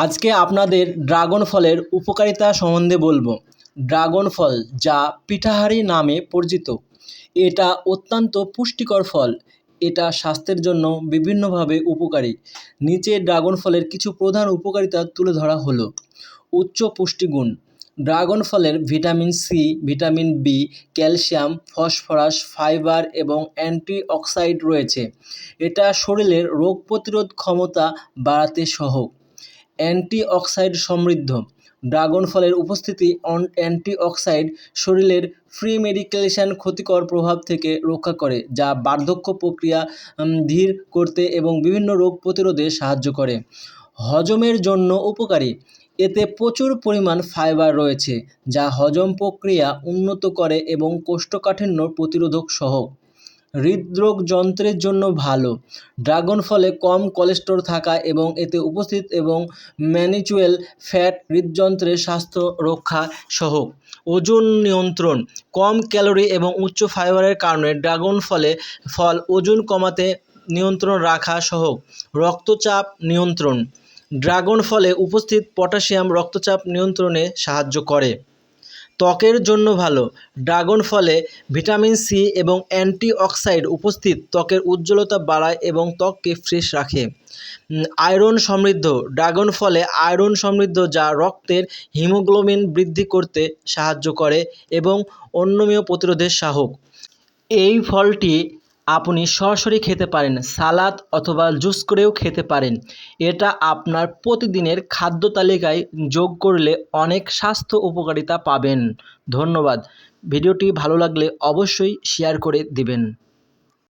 আজকে আপনাদের ড্রাগন ফলের উপকারিতা সম্বন্ধে বলব। ড্রাগন ফল যা পিঠাহারি নামে পরিচিত। এটা অত্যন্ত পুষ্টিকর ফল। এটা স্বাস্থ্যের জন্য বিভিন্নভাবে উপকারী। নিচে ড্রাগন ফলের কিছু প্রধান উপকারিতা তুলে ধরা হলো। উচ্চ পুষ্টিগুণ। ড্রাগন ফলের vitamin C, vitamin B, calcium, phosphorus, fibre এবং অ্যান্টিঅক্সাইড রয়েছে। এটা শরীরের রোগ প্রতিরোধ ক্ষমতা বাড়াতে সহ অ্যান্টিঅক্সাইড সমৃদ্ধ। ড্রাগন ফলের উপস্থিতি অ্যান্টিঅক্সাইড শরীরের ফ্রি মেডিকেশন ক্ষতিকর প্রভাব থেকে রক্ষা করে, যা বার্ধক্য প্রক্রিয়া ধীর করতে এবং বিভিন্ন রোগ প্রতিরোধে সাহায্য করে। হজমের জন্য উপকারী। এতে প্রচুর পরিমাণ ফাইবার রয়েছে, যা হজম প্রক্রিয়া উন্নত করে এবং কোষ্ঠকাঠিন্য প্রতিরোধক সহ। হৃদরোগ যন্ত্রের জন্য ভালো। ড্রাগন ফলে কম কোলেস্টেরল থাকা এবং এতে উপস্থিত এবং ম্যানিচুয়াল ফ্যাট হৃদযন্ত্রের স্বাস্থ্য রক্ষা সহ। ওজন নিয়ন্ত্রণ, কম ক্যালোরি এবং উচ্চ ফাইবারের কারণে ড্রাগন ফলে ফল ওজন কমাতে নিয়ন্ত্রণ রাখা সহ। রক্তচাপ নিয়ন্ত্রণ, ড্রাগন ফলে উপস্থিত পটাশিয়াম রক্তচাপ নিয়ন্ত্রণে সাহায্য করে। ত্বকের জন্য ভালো। ড্রাগন ফলে ভিটামিন সি এবং অ্যান্টিঅক্সাইড উপস্থিত। ত্বকের উজ্জ্বলতা বাড়ায় এবং ত্বককে ফ্রেশ রাখে। আয়রন সমৃদ্ধ। ড্রাগন ফলে আয়রন সমৃদ্ধ যা রক্তের হিমোগ্লোবিন বৃদ্ধি করতে সাহায্য করে এবং অন্যমীয় প্রতিরোধের সাহক এই ফলটি আপনি সরাসরি খেতে পারেন, সালাদ অথবা জুস করেও খেতে পারেন। এটা আপনার প্রতিদিনের খাদ্য তালিকায় যোগ করলে অনেক স্বাস্থ্য উপকারিতা পাবেন। ধন্যবাদ। ভিডিওটি ভালো লাগলে অবশ্যই শেয়ার করে দিবেন।